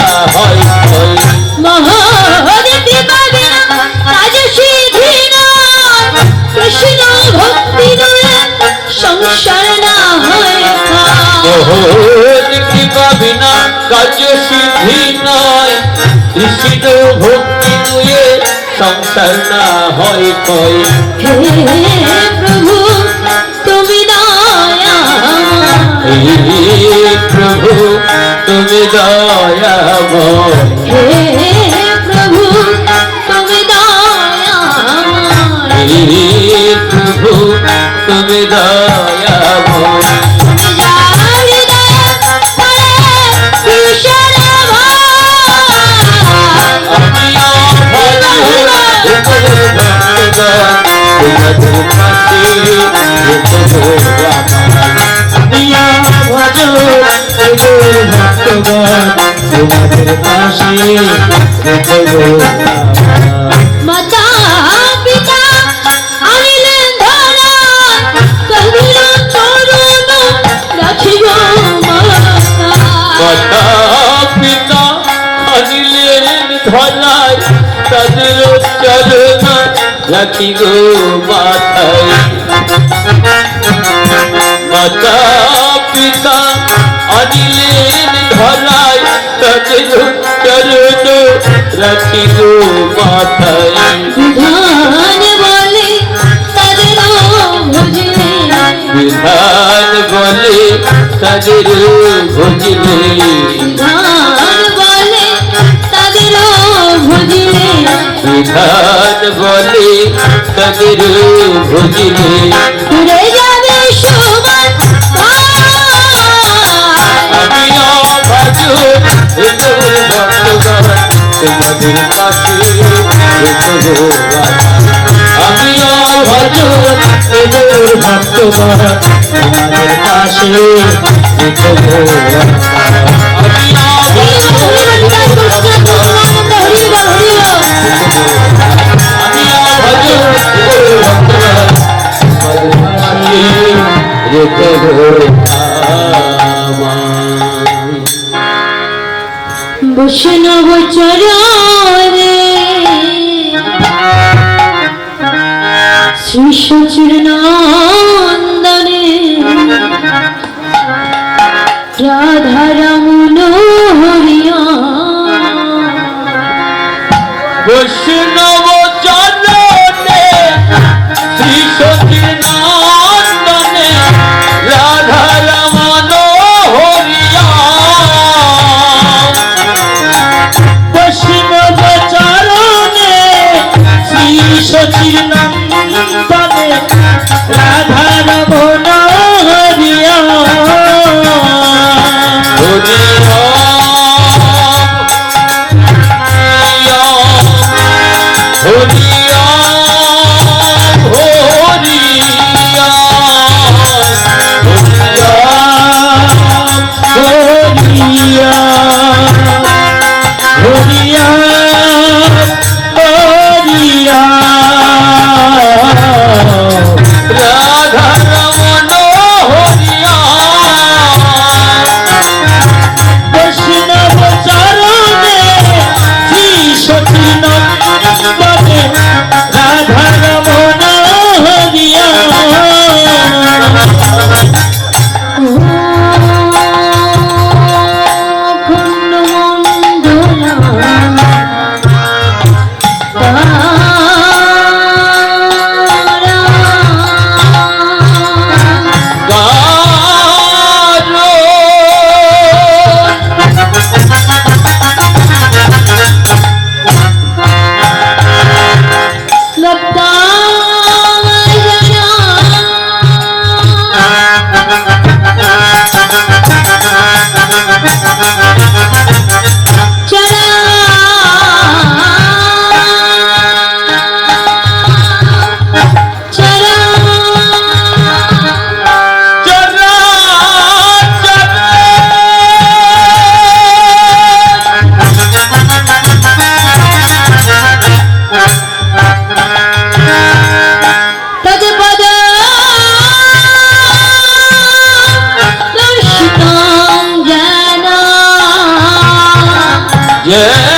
না পাবি না নয় না হয় মহাদেবী বাবিনা কাজ সিদ্ধি নয় কৃষ্ণ ভক্তি নয় সংসার না হয় দিব্যি পাবি না কার্য সিদ্ধি কৃষ্ণ ভক্তি দুয়ে সংসার না হয় কয় হে প্রভু তুমি দয়াময় তোমাদের পাশে আমার মাতা পিতা আনিলেন ধরা কহিল তরুণ রাখিব মাতা পিতা আনিলেন চরণ তাদের চরণ রাখি গো মাথায় বিধান বলে তাদের ভজলে বিধান বলে তাদের ভজলে বিধান বলে তাদের ভজলে বিধান বলে তাদের ভজলে আমি পাশে রেখো আমি আমি অবাজ ভক্তগণ তোমাদের পাশে রেখো বৈষ্ণব চরণে। শ্রী সচির নন্দনে রাধারামন হরিয়া। বৈষ্ণব সখীর Yeah.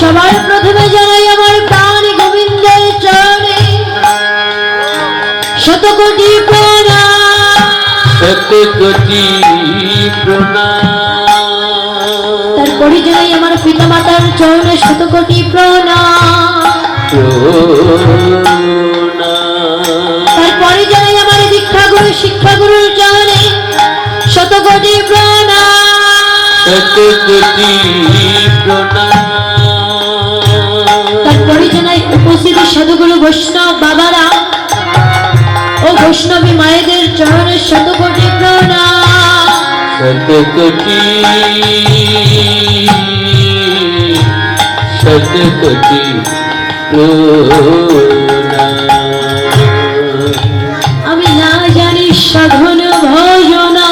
সবার প্রথমে জানাই আমার প্রাণ গোবিন্দের চরণে। শতকোটি প্রণাম। শত কোটি প্রণাম। তারপরে জানাই আমার পিতা মাতার চরণে শতকোটি প্রণাম। তারপরে জানাই উপস্থিত সাধুগুরু বৈষ্ণব বাবারা ও বৈষ্ণবী মায়েদের চরণে শতকোটি প্রণাম। শত কোটি শত কোটি প্রণাম আমি না জানি সাধন ভজনা।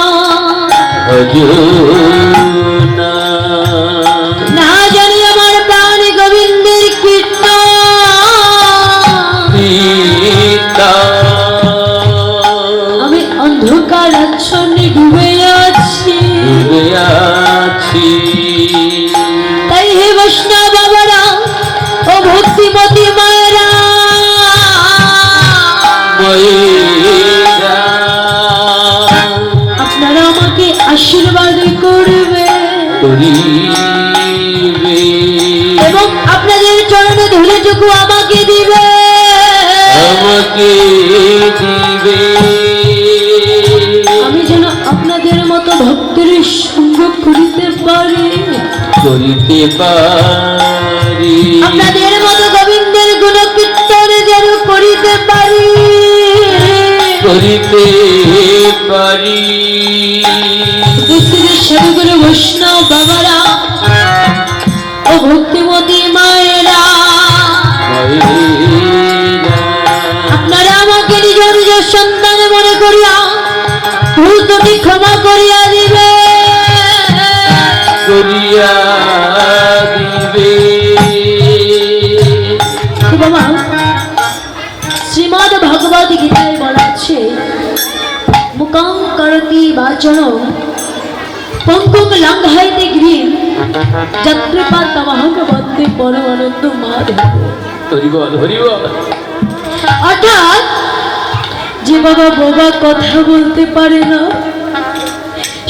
আপনারা আমাকে আশীর্বাদ করবে। এবং আপনাদের চরণে ধৈর্যটুকু আমাকে দিবে। আমাকে দিবে। আমি যেন আপনাদের মতো ভক্তের সঙ্গ করিতে পারি। করিতে পারি। করিতে পারি। সবগুলো বৈষ্ণব বাবারা ও ভক্তিমতী মায়েরা। আপনারা আমাকে নিজ নিজ সন্তান মনে করিয়া ভুল দুটি ক্ষমা করিয়া বাচন পঙ্কুং লঙ্ঘাইতে গৃহীম যত্রপা তমহং বন্দে পরমানন্দ মাধব। হরিবল হরিবল অর্থাৎ যে বাবা বাবা কথা বলতে পারে না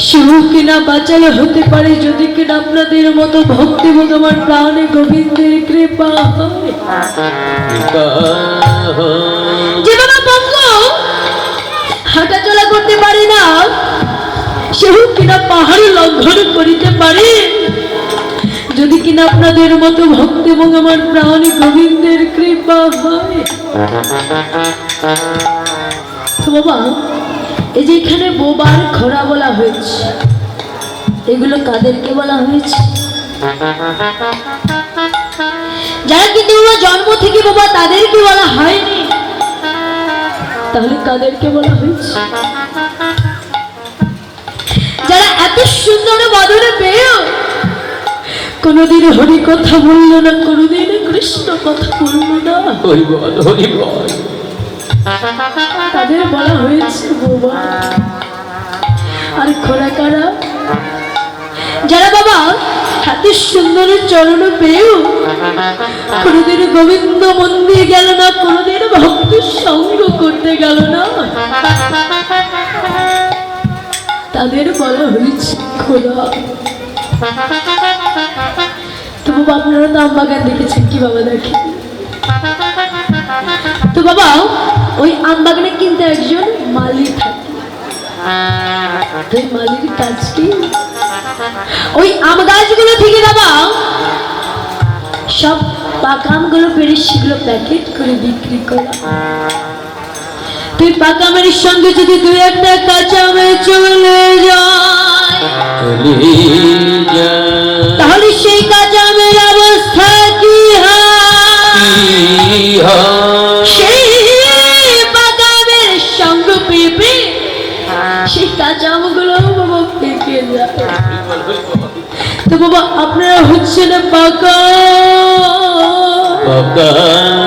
সেও কিনা বাঁচালে হতে পারে যদি কিনা আপনাদের মতো ভক্তি এবং আমার প্রাণে গোবিন্দের কৃপা যে বাবা বঙ্গ হাঁটা চলা করতে পারে না সেও কিনা পাহাড় লঙ্ঘন করিতে পারে? যদি কিনা আপনাদের মতো ভক্তি এবং আমার প্রাণ গোবিন্দের কৃপা হয়? বাবা, এই যে এখানে বোবার খরা বলা হয়েছে, এগুলো কাদেরকে বলা হয়েছে? যারা কিন্তু বাবা জন্ম থেকে বাবা তাদেরকে বলা হয়নি, তাহলে কাদেরকে বলা হয়েছে? যারা এত সুন্দর বদলে পেয়েও কোনোদিন হরি কথা বলল না কোনোদিন কৃষ্ণ কথা বলল না। হরিবল হরিবল তাদের বলা হয়েছে বাবা। আর খোলা কারা? যারা বাবা এত সুন্দর চরণ পেয়েও কোনোদিন গোবিন্দ মন্দির গেল না কোনোদিন ভক্ত সঙ্গ করতে গেল না। তাদের বলা হয়েছে খোলা তো বাবা, আপনারা তো আম বাগান দেখেছেন কি বাবা দেখেন? তো বাবা, ওই আম বাগানে কিন্তু একজন মালি থাকে। ওই মালির কাজটি ওই আম গাছগুলো থেকে বাবা, সব পাকা আমগুলো পেরে সেগুলো প্যাকেট করে বিক্রি করা তুই পাকা আমের সঙ্গে যদি দুই একটা কাঁচা চলে যায়। তাহলে সেই কাঁচা আমের অবস্থা কি সঙ্গ পেপে সেই কাঁচা আমগুলো বাবা পেকে যায় তো বাবা আপনারা হচ্ছেন পাকা। পকায়া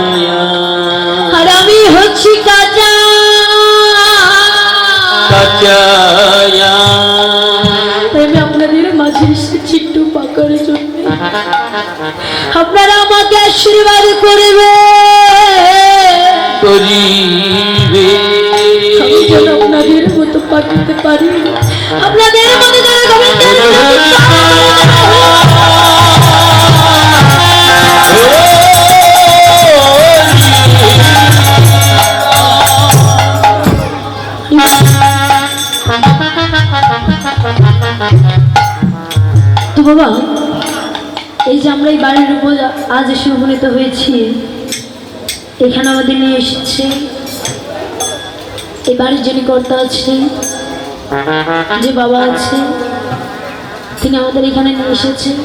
একটু আপনারা আমাকে আশীর্বাদ করবে। আপনাদের মতো পাঠাতে পারি। আপনাদের মতো বাবা, এই যে আমরা এই বাড়ির উপর আজ এসে উপনীত হয়েছি, এখানে আমাদের নিয়ে এসেছে। এই বাড়ির যিনি কর্তা আছেন, যে বাবা আছে, তিনি আমাদের এখানে নিয়ে এসেছেন।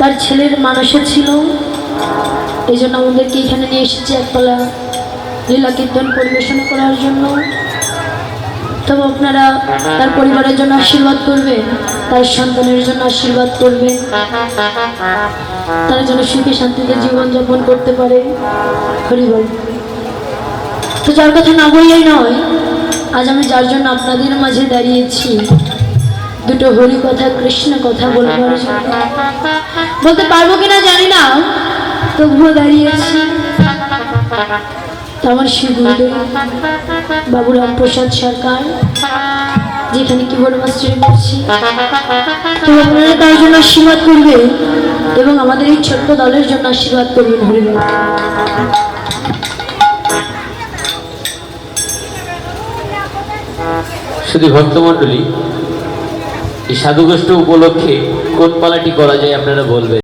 তার ছেলের মানসে ছিল, এই জন্য আমাদেরকে এখানে নিয়ে এসেছে একপালা লীলা কীর্তন পরিবেশনা করার জন্য। তবে আপনারা তার পরিবারের জন্য আশীর্বাদ করবেন তার সন্তানের জন্য আশীর্বাদ করবেন তারা যেন সুখে শান্তিতে জীবনযাপন করতে পারে। হরিবল তো যার কথা না বললেই নয়, আজ আমি যার জন্য আপনাদের মাঝে দাঁড়িয়েছি, দুটো হরি কথা, কৃষ্ণ কথা বলবার জন্য। বলতে পারব কিনা জানি না, তবুও দাঁড়িয়েছি। আমার শ্রী গুরুদেব বাবুরাম প্রসাদ সরকার, যেখানে কি বড় মাস্টারি করছি তো আপনারা তার জন্য আশীর্বাদ করবেন এবং আমাদের এই ছোট্ট দলের জন্য আশীর্বাদ করবেন হরিবল শুধু ভক্তমণ্ডলী, এই সাধুগোষ্ঠ উপলক্ষে কোন পালাটি করা যায়, আপনারা বলবেন।